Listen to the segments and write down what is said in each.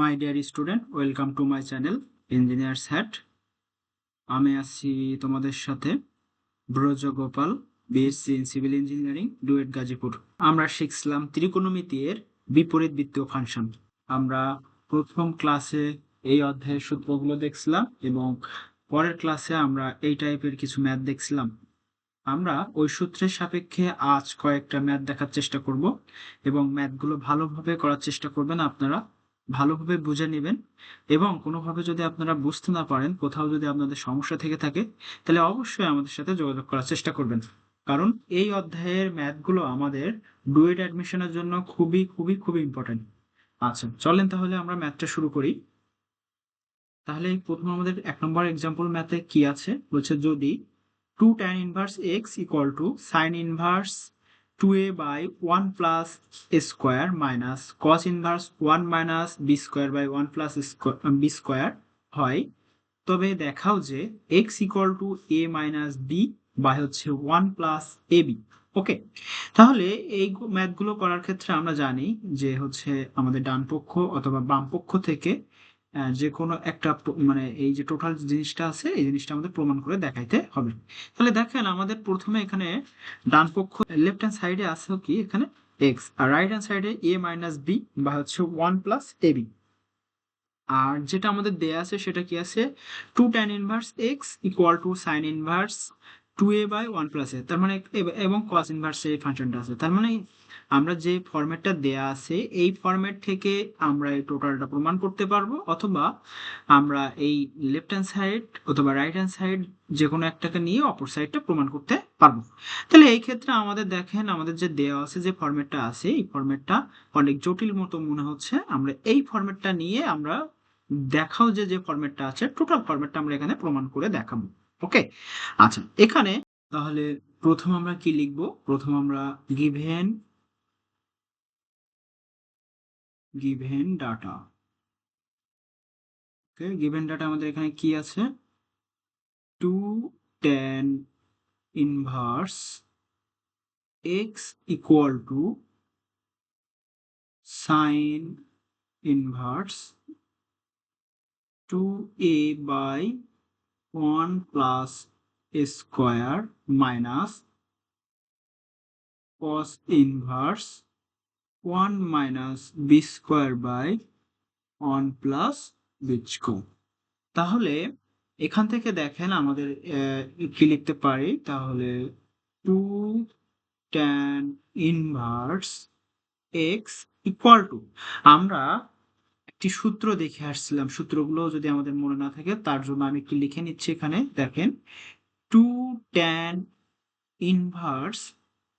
My dear student welcome to my channel engineers hat আমি আছি তোমাদের সাথে Braja Gopal BSc in civil engineering DUET Gazipur আমরা শিখছিলাম ত্রিকোণমিতি এর বিপরীত বৃত্তীয় ফাংশন। আমরা প্রথম ক্লাসে এই অধ্যায়ের সূত্রগুলো দেখছিলাম এবং পরের ক্লাসে আমরা এই টাইপের কিছু ম্যাথ দেখছিলাম। আমরা ওই সূত্রের সাপেক্ষে আজ কয়েকটা ম্যাথ দেখার চেষ্টা করব এবং ম্যাথগুলো ভালোভাবে করার চেষ্টা করবেন আপনারা। ভালোভাবে বুঝে নেবেন এবং কোনোভাবে যদি আপনারা বুঝতে না পারেন, কোথাও যদি আপনাদের সমস্যা থেকে থাকে, তাহলে অবশ্যই আমাদের সাথে যোগাযোগ করার চেষ্টা করবেন। কারণ এই অধ্যায়ের ম্যাথগুলো আমাদের ডুয়েট অ্যাডমিশনের জন্য খুবই খুবই খুবই ইম্পর্টেন্ট আচ্ছা চলেন তাহলে আমরা ম্যাথটা শুরু করি। তাহলে প্রথম আমাদের এক নম্বর এক্সাম্পল ম্যাথে কি আছে? বলছে যদি two tan inverse X equal to sine inverse two A by one plus square minus cos inverse one minus B square by one plus B square হয়। তবে দেখাও যে X equal to A minus B by হচ্ছে one plus A B okay তাহলে এই ম্যাথগুলো করার ক্ষেত্রে আমরা জানি যে হচ্ছে আমাদের ডান পক্ষ অথবা বাম পক্ষ থেকে যে কোনো একটা মানে এই যে টোটাল জিনিসটা আছে, এই জিনিসটা আমাদের প্রমাণ করে দেখাইতে হবে। তাহলে দেখেন আমাদের প্রথমে এখানে ডান পক্ষ লেফট হ্যান্ড সাইডে আছে কি? এখানে এক্স আর রাইট হ্যান্ড সাইডে এ মাইনাস বি বা হচ্ছে ওয়ান প্লাস এ বি আর যেটা আমাদের দেয়া আছে সেটা কি আছে? Two tan inverse X equal to sine inverse two A by one plus A তার মানে এবং কস ইনভার্স এই ফাংশনটা আছে। তার মানে আমরা যে ফরম্যাটটা দেয়া আছে, এই ফরম্যাট থেকে আমরা এই টোটালটা প্রমাণ করতে পারব, অথবা আমরা এই লেফট হ্যান্ড সাইড অথবা রাইট হ্যান্ড সাইড যে কোনো একটাকে নিয়ে অপর সাইডটা প্রমাণ করতে পারব। তাহলে এই ক্ষেত্রে আমাদের দেখেন, আমাদের যে দেওয়া আছে, যে ফরম্যাটটা আছে, এই ফরম্যাটটা অনেক জটিল মতো মনে হচ্ছে। আমরা এই ফরম্যাটটা নিয়ে আমরা দেখাও যে যে ফরম্যাটটা আছে টোটাল ফরম্যাটটা আমরা এখানে প্রমাণ করে দেখাবো। ওকে আচ্ছা এখানে তাহলে প্রথম আমরা কি লিখব? প্রথম আমরা given given data okay given data আমাদের এখানে কি আছে? Two tan inverse X equal to sine inverse two A by one plus square minus cos inverse one minus B square by one plus B square তাহলে এখান থেকে দেখেন আমাদের কি লিখতে পারি? তাহলে two tan inverse X equal to আমরা একটি সূত্র দেখে আসছিলাম। সূত্রগুলো যদি আমাদের মনে না থাকে, তার জন্য আমি একটু লিখে নিচ্ছি এখানে। দেখেন টু ট্যান ইনভার্স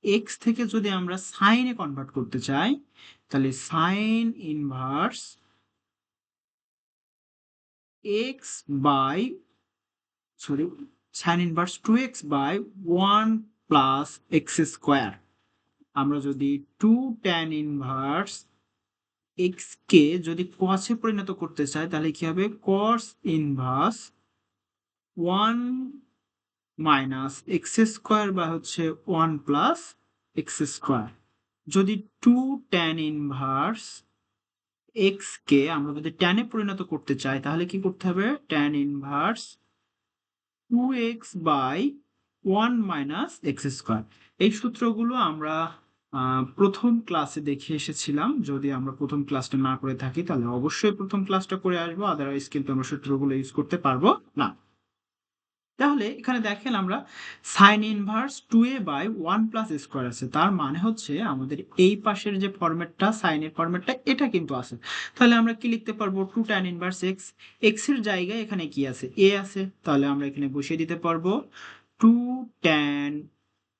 এক্স থেকে যদি আমরা সাইনে কনভার্ট করতে চাই, তাহলে sine inverse X by sorry sine inverse two X by one plus X square আমরা যদি টু ট্যান ইনভার্স এক্স কে যদি কসে পরিণত করতে চাই তাহলে কি হবে? Cos inverse one minus X square বা হচ্ছে ওয়ান প্লাস এক্স স্কোয়ার যদি টু ট্যান ইনভার্স এক্স কে আমরা যদি ট্যানে পরিণত করতে চাই, তাহলে কি করতে হবে? Tan inverse two X by one minus X square এই সূত্রগুলো আমরা প্রথম ক্লাসে দেখে এসেছিলাম। যদি আমরা প্রথম ক্লাসটা না করে থাকি, তাহলে অবশ্যই প্রথম ক্লাসটা করে আসব। আদারওয়াইজ কিন্তু আমরা সূত্রগুলো ইউজ করতে পারব না। তাহলে এখানে দেখেন আমরা sine inverse two A by one plus square আছে। তার মানে হচ্ছে আমাদের এই পাশের যে ফরম্যাটটা সাইনের ফরম্যাটটা এটা কিন্তু আছে। তাহলে আমরা কি লিখতে পারব? টু ট্যান ইনভার্স এক্স এক্সের জায়গায় এখানে কি আছে? এ আছে। তাহলে আমরা এখানে বসিয়ে দিতে পারব টু ট্যান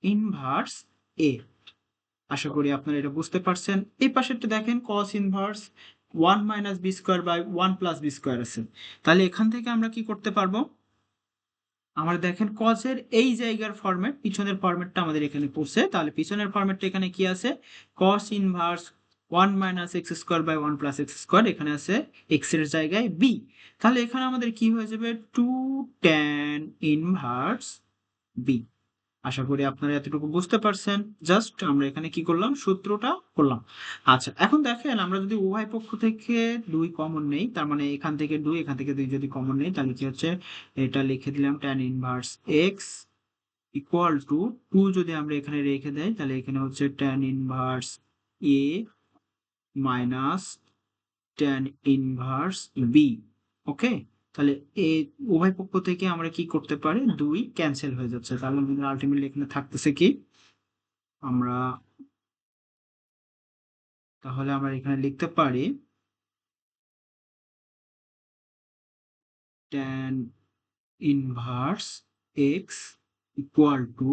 ইনভার্স এ আশা করি আপনারা এটা বুঝতে পারছেন। এই পাশে পাশেরটা দেখেন cos inverse one minus B square by one plus B square আছে। তাহলে এখান থেকে আমরা কি করতে পারব? আমরা দেখেন কজের এই জায়গার ফরম্যাট পিছনের ফরম্যাটটা আমাদের এখানে পড়ছে। তাহলে পিছনের ফরম্যাটটা এখানে কি আছে? Cos inverse one minus X square by one plus X square এখানে আছে এক্সের জায়গায় বি তাহলে এখানে আমাদের কি হয়ে যাবে? টু ট্যান ইনভার্স বি আশা করি আপনারা এতটুকু বুঝতে পারছেন। জাস্ট আমরা এখানে কি করলাম? সূত্রটা করলাম। আচ্ছা এখন দেখেন আমরা যদি উভয় পক্ষ থেকে দুই কমন নেই, তার মানে এখান থেকে দুই, এখান থেকে দুই যদি কমন নেই, তাহলে কি হচ্ছে? এটা লিখে দিলাম tan inverse X equal to two যদি আমরা এখানে রেখে দেই, তাহলে এখানে হচ্ছে tan inverse A minus tan inverse B okay তাহলে এই উভয় পক্ষ থেকে আমরা কি করতে পারি? দুই ক্যান্সেল হয়ে যাচ্ছে। তাহলে আমাদের আলটিমেটলি এখানে থাকতেছে কি? আমরা তাহলে আমরা এখানে লিখতে পারি tan inverse X equal to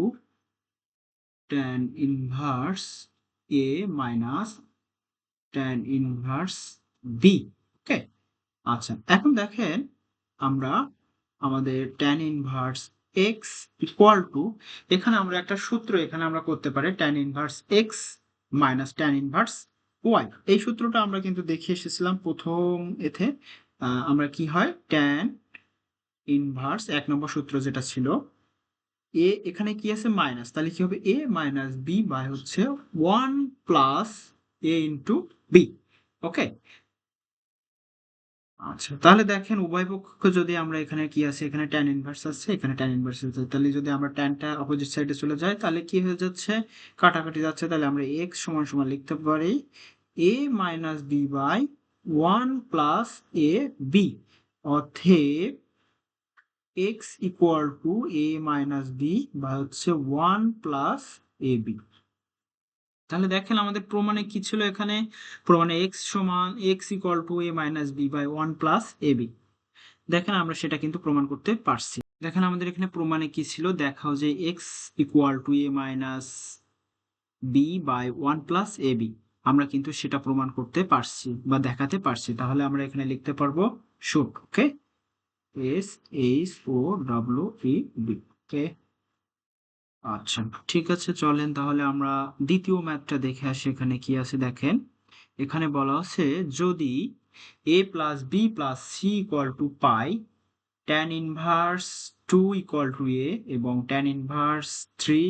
tan inverse A minus tan inverse B okay আচ্ছা এখন দেখেন আমরা আমাদের tan inverse X equal to এখানে আমরা একটা সূত্র এখানে আমরা করতে পারি tan inverse X minus tan inverse Y এই সূত্রটা আমরা কিন্তু দেখে এসেছিলাম প্রথম এতে। আমরা কি হয়? ট্যান ইনভার্স এক নম্বর সূত্র যেটা ছিল, এ এখানে কি আছে? মাইনাস তাহলে কি হবে? এ মাইনাস বি বাই হচ্ছে one plus A into B okay আচ্ছা তাহলে দেখেন উভয় পক্ষ যদি আমরা এখানে কি আছে? এখানে ট্যান ইনভার্স আছে, এখানে ট্যান ইনভার্স আছে। তাহলে যদি আমরা ট্যানটা অপোজিট সাইডে চলে যায় তাহলে কি হয়ে যাচ্ছে? কাটাকাটি যাচ্ছে। তাহলে আমরা এক্স সমান সমান লিখতে পারি A minus B by one plus A B অতএব X equal to A minus B বা হচ্ছে ওয়ান প্লাস এ বি তাহলে দেখেন আমাদের প্রমাণে কি ছিল এখানে? প্রমাণে এক্স সমান X equal to A minus B by one plus A B দেখেন আমরা সেটা কিন্তু প্রমাণ করতে পারছি। দেখেন আমাদের এখানে প্রমাণে কি ছিল? দেখাও যে X equal to A minus B by one plus A B আমরা কিন্তু সেটা প্রমাণ করতে পারছি বা দেখাতে পারছি। তাহলে আমরা এখানে লিখতে পারব shoot okay S H O W E B okay আচ্ছা ঠিক আছে, চলেন তাহলে আমরা দ্বিতীয় ম্যাথটা দেখে আসি, এখানে কি আছে দেখেন। এখানে বলা আছে, যদি A plus B plus C equal to pi tan inverse two equal to A এবং tan inverse three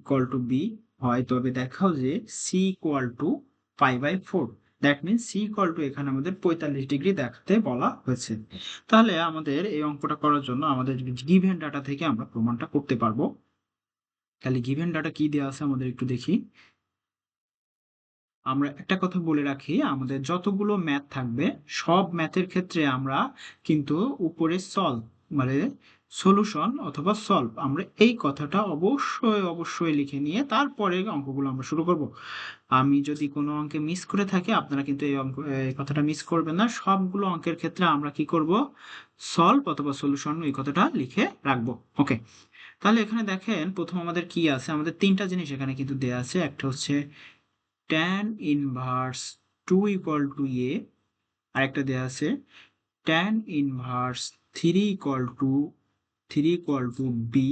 equal to B হয়, তবে দেখাও যে C equal to pi by four that means C equal to এখানে আমাদের পঁয়তাল্লিশ degree বলা হয়েছে। তাহলে আমাদের এই অঙ্কটা করার জন্য আমাদের গিভেন ডাটা থেকে আমরা প্রমাণটা করতে পারব। তাহলে গিভেন ডাটা কি দেওয়া আছে আমাদের একটু দেখি। আমরা একটা কথা বলে রাখি, আমাদের যতগুলো ম্যাথ থাকবে, সব ম্যাথের ক্ষেত্রে আমরা কিন্তু উপরে সলভ মানে সলিউশন অথবা সলভ আমরা এই কথাটা অবশ্যই অবশ্যই লিখে নিয়ে তারপরে অঙ্কগুলো আমরা শুরু করব। আমি যদি কোনো অঙ্কে মিস করে থাকি, আপনারা কিন্তু এই অঙ্ক, এই কথাটা মিস করবেন না। সবগুলো অঙ্কের ক্ষেত্রে আমরা কি করব? সলভ অথবা সলিউশন এই কথাটা লিখে রাখব। ওকে তাহলে এখানে দেখেন, প্রথম আমাদের কি আছে? আমাদের তিনটা জিনিস এখানে কিন্তু দেয়া আছে। একটা হচ্ছে tan inverse two equal to A আরেকটা দেয়া আছে tan inverse three equal to three equal to B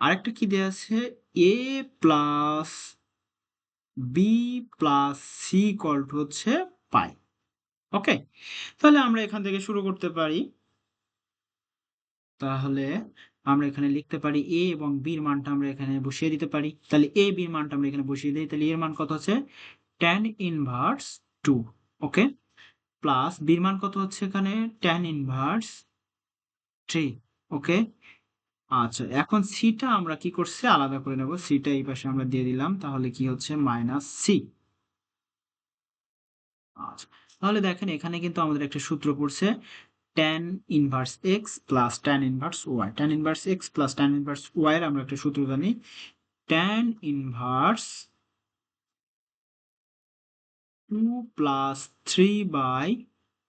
আরেকটা কি দেওয়া আছে? A plus B plus C equal to হচ্ছে পাই। ওকে তাহলে আমরা এখান থেকে শুরু করতে পারি। তাহলে আমরা এখানে লিখতে পারি এ এবং বির মানটা আমরা এখানে বসিয়ে দিতে পারি। তাহলে এ বির মানটা আমরা এখানে বসিয়ে দিই। তাহলে এর মান কত হচ্ছে? Tan inverse two okay plus বির মান কত হচ্ছে এখানে? Tan inverse three okay? আচ্ছা এখন সিটা আমরা কি করছি? আলাদা করে নেব। সিটা এই পাশে আমরা দিয়ে দিলাম। তাহলে কি হচ্ছে? মাইনাস সি আচ্ছা তাহলে দেখেন এখানে কিন্তু আমাদের একটা সূত্র পড়ছে, tan inverse X plus tan inverse Y tan inverse X plus tan inverse Y এর আমরা একটা সূত্র জানি। tan inverse two plus three by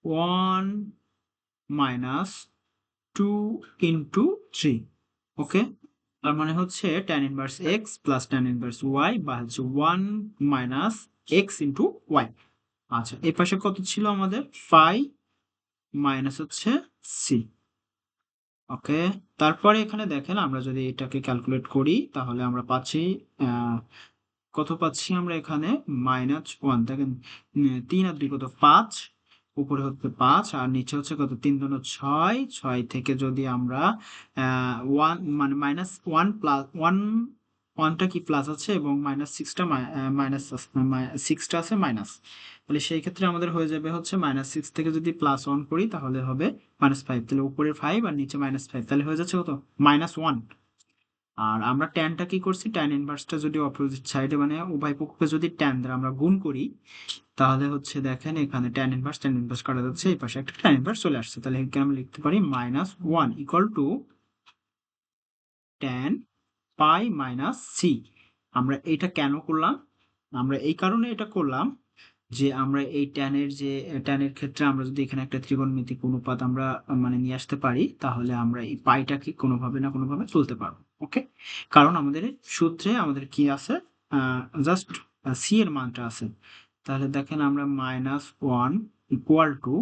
one minus two into three okay তার মানে হচ্ছে tan inverse X plus tan inverse Y বা হচ্ছে ওয়ান মাইনাস এক্স ওয়াই আচ্ছা এই পাশে কত ছিল আমাদের? ফাইভ মাইনাস হচ্ছে সি ওকে তারপরে এখানে দেখেন আমরা যদি এটাকে ক্যালকুলেট করি, তাহলে আমরা পাচ্ছি কত পাচ্ছি আমরা এখানে? মাইনাস ওয়ান দেখেন তিন আর দুই কত? পাঁচ। উপরে হচ্ছে পাঁচ, আর নিচে হচ্ছে কত? তিন দুনো ছয়। ছয় থেকে যদি আমরা ওয়ান মানে মাইনাস ওয়ান প্লাস ওয়ান ওয়ানটা কি প্লাস আছে এবং মাইনাস সিক্সটা মাইনাস সিক্সটা আছে মাইনাস তাহলে সেই ক্ষেত্রে আমাদের হয়ে যাবে হচ্ছে মাইনাস সিক্স থেকে যদি প্লাস ওয়ান করি, তাহলে হবে মাইনাস ফাইভ তাহলে উপরে ফাইভ আর নিচে মাইনাস ফাইভ তাহলে হয়ে যাচ্ছে কত? মাইনাস ওয়ান আর আমরা ট্যানটা কি করছি? ট্যান ইনভার্সটা যদি অপোজিট সাইডে মানে উভয় পক্ষকে যদি ট্যান দ্বারা আমরা গুণ করি তাহলে হচ্ছে দেখেন এখানে ট্যান ইনভার্স ট্যান ইনভার্স কাটা যাচ্ছে, এই পাশে একটা ট্যান ইনভার্স চলে আসছে। তাহলে এখানে আমরা লিখতে পারি minus one equal to tan pi minus C আমরা এটা কেন করলাম? আমরা এই কারণে এটা করলাম যে আমরা এই ট্যানের যে ট্যানের ক্ষেত্রে আমরা যদি এখানে একটা ত্রিকোণমিতিক অনুপাত আমরা মানে নিয়ে আসতে পারি, তাহলে আমরা এই পাইটাকে কোনোভাবে না কোনোভাবে তুলতে পারব ওকে কারণ আমাদের সূত্রে আমাদের কি আছে? জাস্ট সি এর মানটা আছে। তাহলে দেখেন আমরা মাইনাস ওয়ান ইকুয়াল টু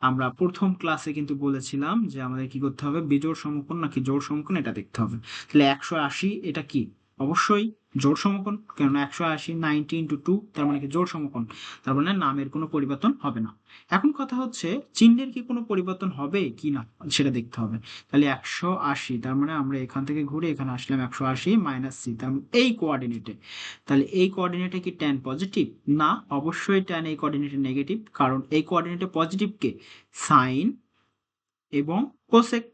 আমরা প্রথম ক্লাসে কিন্তু বলেছিলাম যে আমাদের কি করতে হবে? বিজোড় সমকোণ নাকি জোড় সমকোণ এটা দেখতে হবে। তাহলে একশো আশি এটা কি? অবশ্যই জোড় সমকোণ, কেননা একশো আশি, নাইনটি ইন্টু টু তার মানে কি জোড় সমকোণ? তার মানে নামের কোনো পরিবর্তন হবে না। এখন কথা হচ্ছে, চিহ্নের কি কোনো পরিবর্তন হবে কি না, সেটা দেখতে হবে। তাহলে একশো আশি, তার মানে আমরা এখান থেকে ঘুরে এখানে আসলাম একশো আশি মাইনাস সি তার মানে এই কোঅর্ডিনেটে তাহলে এই কোঅর্ডিনেটে কি ট্যান পজিটিভ না, অবশ্যই ট্যান এই কোঅর্ডিনেটে নেগেটিভ কারণ এই কোঅর্ডিনেটে পজিটিভকে সাইন এবং কোসেক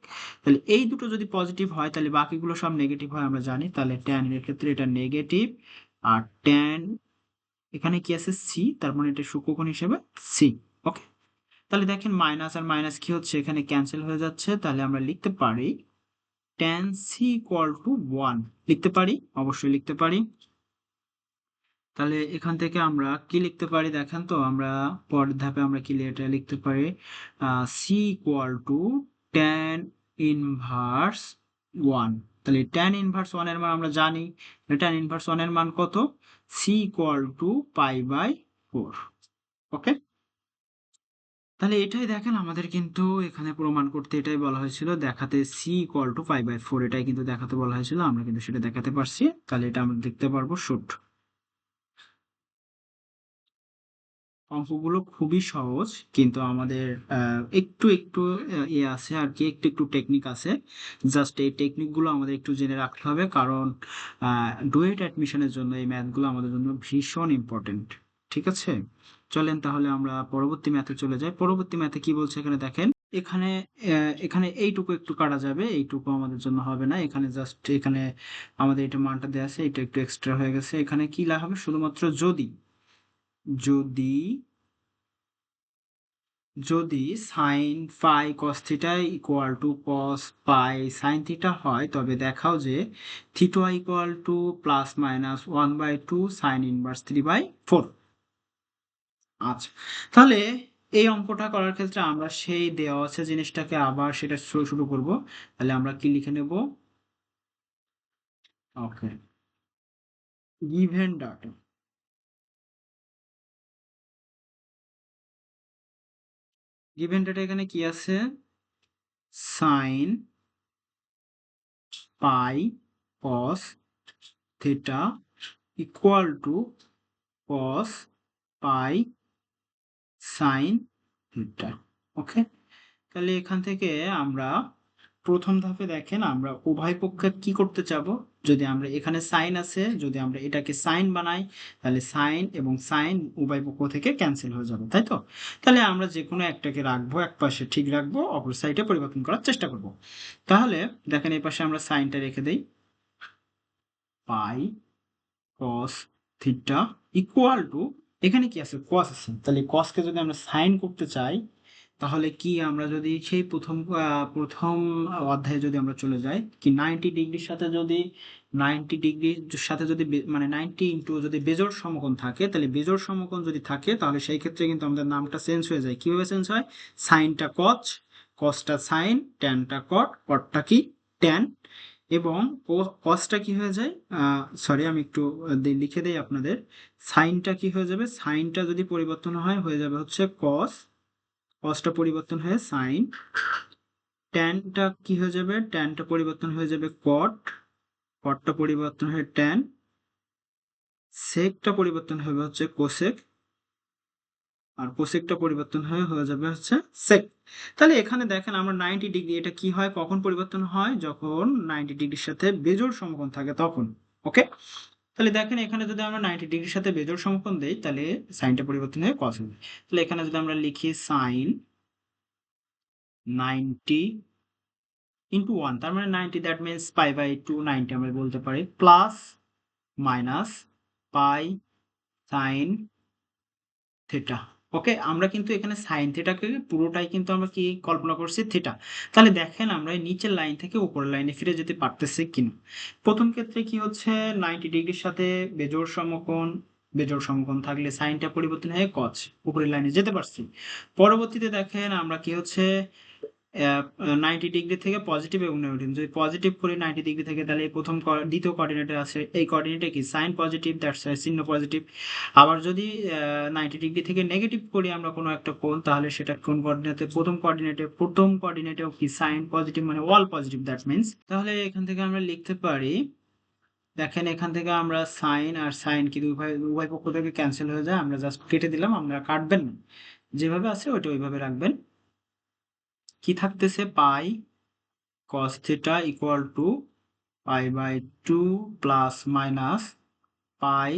তাহলে এই দুটো যদি পজিটিভ হয়, তাহলে বাকিগুলো সব নেগেটিভ হয়, আমরা জানি। তাহলে ট্যান এর ক্ষেত্রে এটা নেগেটিভ আর ট্যান এখানে কি আছে? সি তার মানে এটা সূক্ষ্মকোণ হিসেবে সি ওকে তাহলে দেখেন মাইনাস আর মাইনাস কি হচ্ছে? এখানে ক্যান্সেল হয়ে যাচ্ছে। তাহলে আমরা লিখতে পারি tan C equal to one লিখতে পারি? অবশ্যই লিখতে পারি। তাহলে এখান থেকে আমরা কি লিখতে পারি দেখেন তো, আমরা পরের ধাপে আমরা কি এটা লিখতে পারি C equal to tan inverse one তাহলে ট্যান ইনভার্স ওয়ানের মান আমরা জানি ট্যান ইনভার্স ওয়ানের মান কত? C equal to pi by four okay তাহলে এটাই দেখেন, আমাদের কিন্তু এখানে প্রমাণ করতে এটাই বলা হয়েছিল, দেখাতে C equal to five by four এটাই কিন্তু দেখাতে বলা হয়েছিল, আমরা কিন্তু সেটা দেখাতে পারছি। তাহলে এটা আমরা দেখতে পারব শুট অঙ্কগুলো খুবই সহজ, কিন্তু আমাদের একটু একটু ইয়ে আছে আর কি, একটু একটু টেকনিক আছে। জাস্ট এই টেকনিকগুলো আমাদের একটু জেনে রাখতে হবে, কারণ ডুয়েট অ্যাডমিশনের জন্য এই ম্যাথগুলো আমাদের জন্য ভীষণ ইম্পর্টেন্ট ঠিক আছে? চলেন তাহলে আমরা পরবর্তী ম্যাথে চলে যাই। পরবর্তী ম্যাথে কি বলছে এখানে দেখেন? এখানে এখানে এইটুকু একটু কাটা যাবে, এইটুকু আমাদের জন্য হবে না। এখানে জাস্ট এখানে আমাদের এটা মানটা দেওয়া আছে, এটা একটু এক্সট্রা হয়ে গেছে। এখানে কি হবে? শুধুমাত্র যদি। যদি যদি sine phi cos theta equal to cos pi sine theta হয়, তবে দেখাও যে theta equal to plus minus one by two sine inverse three by four আচ্ছা তাহলে এই অঙ্কটা করার ক্ষেত্রে আমরা সেই দেওয়া আছে জিনিসটাকে আবার সেটা শুরু শুরু করব। তাহলে আমরা কি লিখে নেব? Okay given data given data এখানে কি আছে? Sine pi cos theta equal to cos pi sine theta okay তাহলে এখান থেকে আমরা প্রথম ধাপে দেখেন আমরা উভয় পক্ষে কি করতে চাব? যদি আমরা এখানে সাইন আছে, যদি আমরা এটাকে সাইন বানাই, তাহলে সাইন এবং সাইন উভয় পক্ষ থেকে ক্যান্সেল হয়ে যাবে, তাই তো? তাহলে আমরা যে কোনো একটাকে রাখব, এক পাশে ঠিক রাখব, অপর সাইডে পরিবর্তন করার চেষ্টা করব। তাহলে দেখেন এই পাশে আমরা সাইনটা রেখে দেই। Pi cos theta equal to এখানে কি আছে? কস আছে। তাহলে কসকে যদি আমরা সাইন করতে চাই তাহলে কি আমরা যদি সেই প্রথম প্রথম অধ্যায়ে যদি আমরা চলে যাই, কি নাইনটি ডিগ্রির সাথে যদি নাইনটি ডিগ্রির সাথে যদি মানে নাইনটি ইন্টু যদি বেজোর সমকোণ থাকে, তাহলে বেজোর সমকোণ যদি থাকে, তাহলে সেই ক্ষেত্রে কিন্তু আমাদের নামটা চেঞ্জ হয়ে যায়। কীভাবে চেঞ্জ হয়? সাইনটা কচ কসটা সাইন ট্যানটা কট কটটা কি? ট্যান এবং কসটা কি হয়ে যায়? সরি আমি একটু লিখে দেই আপনাদের। সাইনটা কি হয়ে যাবে? সাইনটা যদি পরিবর্তন হয়, হয়ে যাবে হচ্ছে কস কসটা পরিবর্তন হয়ে সাইন ট্যানটা কি হয়ে যাবে? ট্যানটা পরিবর্তন হয়ে যাবে কট কটটা পরিবর্তন হয়ে ট্যান সেকটা পরিবর্তন হবে হচ্ছে কোসেক আর কোসেকটা পরিবর্তন হয়ে হয়ে যাবে হচ্ছে সেক তাহলে এখানে দেখেন আমরা নাইনটি ডিগ্রি এটা কি হয়? কখন পরিবর্তন হয়? যখন নাইনটি ডিগ্রির সাথে বেজোড় সমকোণ থাকে তখন ওকে তাহলে দেখেন এখানে যদি আমরা নাইনটি ডিগ্রির সাথে বেজর সমকোণ দেই, তাহলে সাইনটা পরিবর্তন হয়ে কস হবে। তাহলে এখানে যদি আমরা লিখি সাইন নাইনটি ইন্টু ওয়ান তার মানে ninety that means pi by two ninety আমরা বলতে পারি plus minus pi sine theta okay আমরা কিন্তু এখানে সাইন থেটাকে পুরোটাই কিন্তু আমরা কি কল্পনা করছি? থেটা তাহলে দেখেন আমরা নিচের লাইন থেকে উপরের লাইনে ফিরে যেতে পারতেছি কিনা। প্রথম ক্ষেত্রে কি হচ্ছে? নাইনটি ডিগ্রির সাথে বেজোর সমকোণ বেজোর সমকোণ থাকলে সাইনটা পরিবর্তন হয়ে কচ উপরের লাইনে যেতে পারছি। পরবর্তীতে দেখেন আমরা কি হচ্ছে? নাইনটি ডিগ্রি থেকে পজিটিভ এবং নেগেটিভ যদি পজিটিভ করি নাইনটি ডিগ্রি থেকে, তাহলে এই প্রথম দ্বিতীয় কোঅর্ডিনেটে আছে। এই কোঅর্ডিনেটে কি? সাইন পজিটিভ দ্যাটস চিহ্ন পজিটিভ আবার যদি নাইনটি ডিগ্রি থেকে নেগেটিভ করি আমরা কোনো একটা কোণ, তাহলে সেটা কোন কোঅর্ডিনেটে প্রথম কোঅর্ডিনেটে প্রথম কোঅর্ডিনেটেও কি? সাইন পজিটিভ মানে অল পজিটিভ দ্যাট মিন্স তাহলে এখান থেকে আমরা লিখতে পারি, দেখেন এখান থেকে আমরা সাইন আর সাইন কিন্তু উভয় উভয় পক্ষ থেকে ক্যান্সেল হয়ে যায়, আমরা জাস্ট কেটে দিলাম, আমরা কাটবেন না। যেভাবে আছে ওইটা ওইভাবে রাখবেন। কি থাকতেছে? Pi cos theta equal to pi by two plus minus pi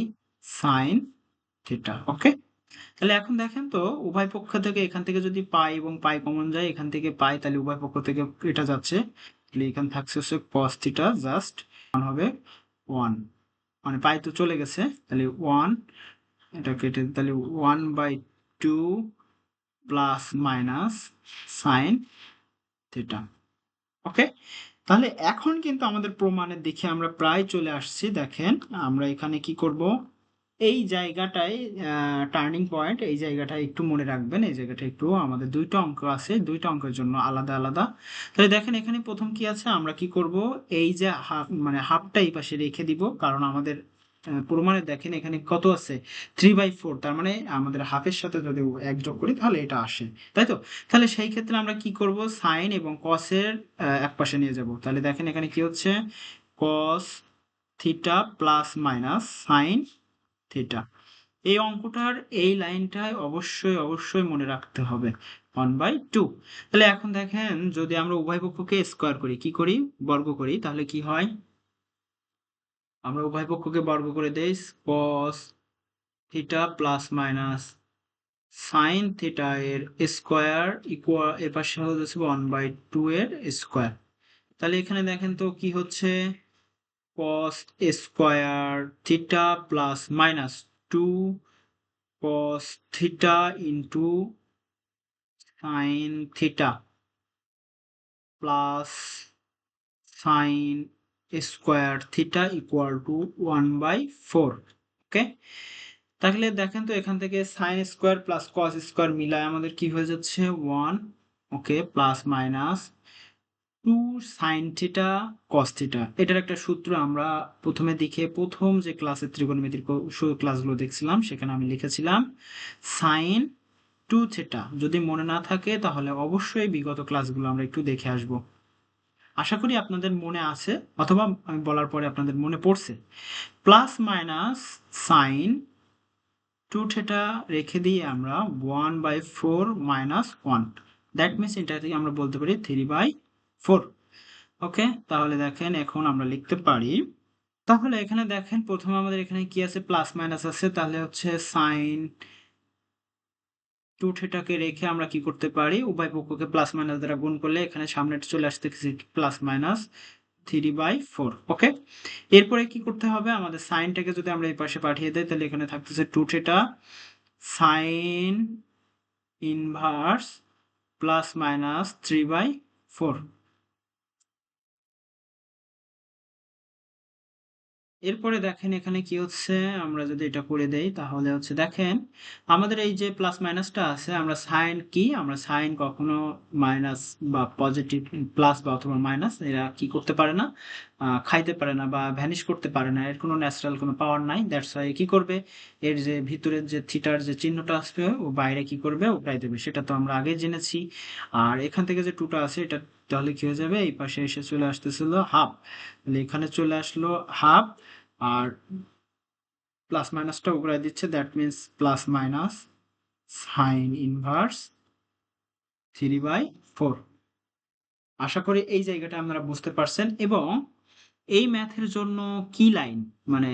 sine theta okay তাহলে এখন দেখেন তো, উভয় পক্ষ থেকে এখান থেকে যদি পাই এবং পাই কমন যায়, এখান থেকে পাই, তাহলে উভয় পক্ষ থেকে এটা যাচ্ছে। তাহলে এখানে থাকছে হচ্ছে কস থিটা জাস্ট ওয়ান হবে ওয়ান মানে পাই তো চলে গেছে, তাহলে ওয়ান এটা কেটে, তাহলে one by two plus minus sine theta okay তাহলে এখন কিন্তু আমাদের প্রমাণের দিকে আমরা প্রায় চলে আসছি। দেখেন, আমরা এখানে কি করব? এই জায়গাটায় টার্নিং পয়েন্ট এই জায়গাটায় একটু মনে রাখবেন। এই জায়গাটা একটু, আমাদের দুইটা অঙ্ক আছে, দুইটা অঙ্কের জন্য আলাদা আলাদা। তাহলে দেখেন, এখানে প্রথম কি আছে? আমরা কি করব? এই যে হাফ মানে হাফটা এই পাশে রেখে দিব, কারণ আমাদের প্রমাণে দেখেন এখানে কত আছে? থ্রি বাই ফোর তার মানে আমাদের হাফের সাথে যদি এক যোগ করি, তাহলে এটা আসে। তাই তো? তাহলে সেই ক্ষেত্রে আমরা কি করব? সাইন এবং কসের এক পাশে নিয়ে যাব। তাহলে দেখেন এখানে কি হচ্ছে? Cos theta plus minus sine theta এই অঙ্কটার এই লাইনটায় অবশ্যই অবশ্যই মনে রাখতে হবে। ওয়ান বাই টু তাহলে এখন দেখেন যদি আমরা উভয় পক্ষকে স্কোয়ার করি, কি করি? বর্গ করি, তাহলে কি হয়? আমরা উভয় পক্ষকে বর্গ করে দেই cos theta plus minus sine theta এর স্কোয়ার ইকুয়াল এর পাশে যাচ্ছে ওয়ান বাই টু এর স্কোয়ার তাহলে এখানে দেখেন তো কি হচ্ছে? cos square theta plus minus two cos theta into sine theta plus sine square theta equal to one by four, okay? তাহলে দেখেন তো এখান থেকে sine square plus cos square মিলায় আমাদের কি হয়ে যাচ্ছে? One, okay, plus minus two sine theta cos theta. এটার একটা সূত্র আমরা প্রথমে দেখে প্রথম যে ক্লাসের ত্রিকোণমিতির ক্লাসগুলো দেখছিলাম, সেখানে আমি লিখেছিলাম সাইন টু থিটা। যদি মনে না থাকে তাহলে অবশ্যই বিগত ক্লাসগুলো আমরা একটু দেখে আসব। আশা করি আপনাদের মনে আছে, অথবা আমি বলার পরে আপনাদের মনে পড়ছে। Plus minus sine two theta রেখে দিয়ে আমরা one by four minus one that means এটা থেকে আমরা বলতে পারি থ্রি বাই ফোর ওকে তাহলে দেখেন এখন আমরা লিখতে পারি। তাহলে এখানে দেখেন প্রথমে আমাদের এখানে কি আছে? প্লাস মাইনাস আছে, তাহলে হচ্ছে সাইন টু থেটাকে রেখে আমরা কি করতে পারি? উভয় পক্ষকে প্লাস মাইনাস দ্বারা গুণ করলে এখানে সামনে চলে আসতে plus minus three by four okay এরপরে কি করতে হবে? আমাদের সাইনটাকে যদি আমরা এই পাশে পাঠিয়ে দেয় তাহলে এখানে থাকতেছে two theta sine inverse plus minus three by four এরপরে দেখেন এখানে কি হচ্ছে, আমরা যদি এটা করে দেই তাহলে হচ্ছে দেখেন, আমাদের এই যে প্লাস মাইনাসটা আছে, আমরা সাইন কি? আমরা সাইন কখনো মাইনাস বা পজিটিভ প্লাস বা অথবা মাইনাস এরা কি করতে পারে না খাইতে পারে না বা ভ্যানিশ করতে পারে না, এর কোনো ন্যাচারাল কোনো পাওয়ার নাই দ্যাটস ওয়াই কি করবে? এর যে ভিতরের যে থিটার যে চিহ্নটা আসবে, ও বাইরে কি করবে? ওটাই দেবে, সেটা তো আমরা আগে জেনেছি, আর এখান থেকে যে টুটা আছে, এটা তাহলে কি হয়ে যাবে, এই পাশে এসে চলে আসতেছিল হাফ। তাহলে এখানে চলে আসলো হাফ, আর প্লাস মাইনাসটা উপরে দিচ্ছে that means plus minus sine inverse three by four আশা করি এই জায়গাটা আপনারা বুঝতে পারছেন, এবং এই ম্যাথের জন্য কি লাইন? মানে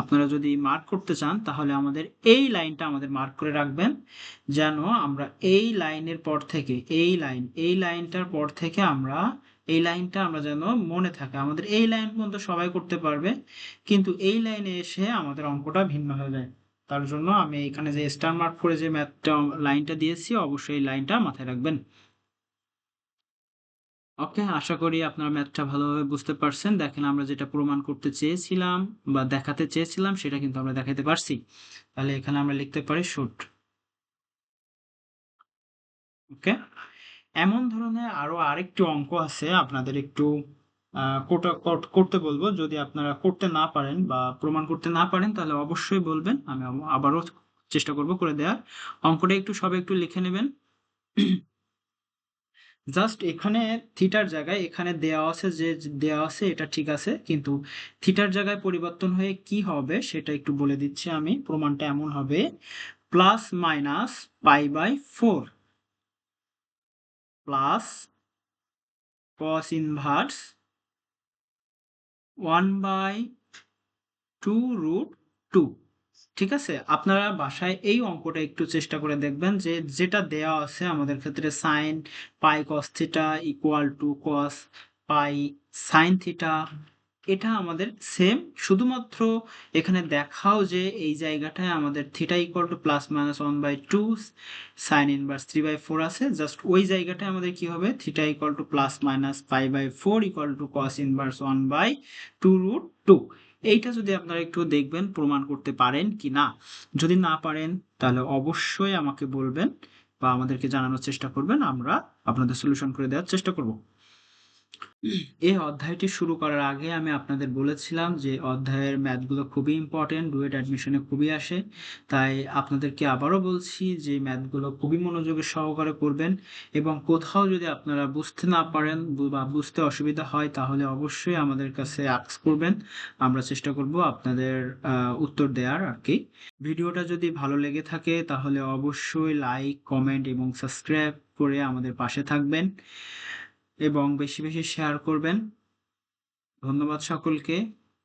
আপনারা যদি মার্ক করতে চান, তাহলে আমাদের এই লাইনটা আমাদের মার্ক করে রাখবেন, যেন আমরা এই লাইনের পর থেকে, এই লাইন, এই লাইনটার পর থেকে আমরা, এই লাইনটা আমরা যেন মনে থাকে। আমাদের এই লাইন পর্যন্ত সবাই করতে পারবে, কিন্তু এই লাইনে এসে আমাদের অঙ্কটা ভিন্ন হয়ে যায়। তার জন্য আমি এখানে যে স্টার মার্ক করে যে ম্যাথটা, লাইনটা দিয়েছি, অবশ্যই এই লাইনটা মাথায় রাখবেন। ওকে, আশা করি আপনারা ম্যাথটা ভালোভাবে বুঝতে পারছেন। দেখেন আমরা যেটা প্রমাণ করতে চেয়েছিলাম বা দেখাতে চেয়েছিলাম, সেটা কিন্তু আমরা দেখাতে পারছি। তাহলে এখানে আমরা লিখতে পারি শুট ওকে, এমন ধরনের আরও আরেকটি অঙ্ক আছে আপনাদের একটু কোটা- করতে বলব। যদি আপনারা করতে না পারেন বা প্রমাণ করতে না পারেন, তাহলে অবশ্যই বলবেন। আমি আবারও চেষ্টা করব করে দেওয়ার অঙ্কটা একটু সবাই একটু লিখে নেবেন। জাস্ট এখানে থিটার জায়গায় এখানে দেওয়া আছে যে দেওয়া আছে, এটা ঠিক আছে, কিন্তু থিটার জায়গায় পরিবর্তন হয়ে কি হবে সেটা একটু বলে দিচ্ছি আমি। প্রমাণটা এমন হবে, plus minus pi by four, plus cos inverse one by two root two. ঠিক আছে? আপনারা বাসায় এই অঙ্কটা একটু চেষ্টা করে দেখবেন যে যেটা দেওয়া আছে আমাদের ক্ষেত্রে sine pi cos theta equal to cos pi sine theta এটা আমাদের সেম শুধুমাত্র এখানে দেখাও যে এই জায়গাটায় আমাদের theta equal to plus minus one by two sine inverse three by four আছে। জাস্ট ওই জায়গাটায় আমাদের কি হবে? Theta equal to plus minus pi by four equal to cos inverse one by two root two এইটা যদি আপনারা একটু দেখবেন, প্রমাণ করতে পারেন কি না। যদি না পারেন, তাহলে অবশ্যই আমাকে বলবেন বা আমাদেরকে জানানোর চেষ্টা করবেন। আমরা আপনাদের সলিউশন করে দেওয়ার চেষ্টা করব। এই অধ্যায়টি শুরু করার আগে আমি আপনাদের বলেছিলাম যে অধ্যায়ের ম্যাথগুলো খুবই ইম্পর্টেন্ট ডুয়েট অ্যাডমিশনে খুবই আসে। তাই আপনাদেরকে আবারও বলছি যে ম্যাথগুলো খুবই মনোযোগের সহকারে করবেন এবং কোথাও যদি আপনারা বুঝতে না পারেন বা বুঝতে অসুবিধা হয়, তাহলে অবশ্যই আমাদের কাছে আক্স করবেন। আমরা চেষ্টা করব আপনাদের উত্তর দেওয়ার আর কি। ভিডিওটা যদি ভালো লেগে থাকে, তাহলে অবশ্যই লাইক কমেন্ট এবং সাবস্ক্রাইব করে আমাদের পাশে থাকবেন। এবং বেশি বেশি শেয়ার করবেন। ধন্যবাদ সকলকে।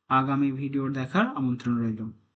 আগামী ভিডিও দেখার আমন্ত্রণ রইল।